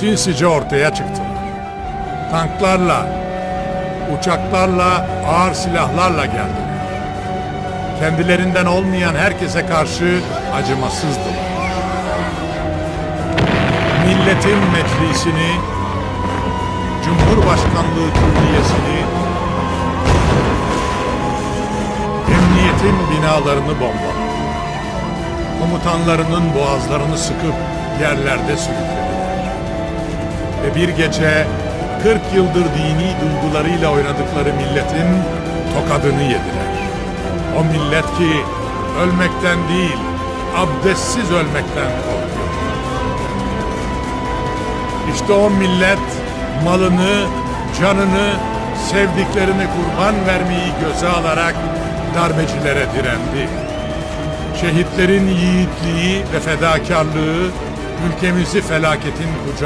sinsice ortaya çıktılar. Tanklarla, uçaklarla, ağır silahlarla geldiler. Kendilerinden olmayan herkese karşı acımasızdılar. Milletin meclisini, Cumhurbaşkanlığı Külliyesini, emniyetin binalarını bombaladı. Komutanlarının boğazlarını sıkıp yerlerde sürüklediler. Bir gece 40 yıldır dini duygularıyla oynadıkları milletin tokadını yediler. O millet ki ölmekten değil, abdestsiz ölmekten korkuyor. İşte o millet malını, canını, sevdiklerini kurban vermeyi göze alarak darbecilere direndi. Şehitlerin yiğitliği ve fedakarlığı ülkemizi felaketin kucağına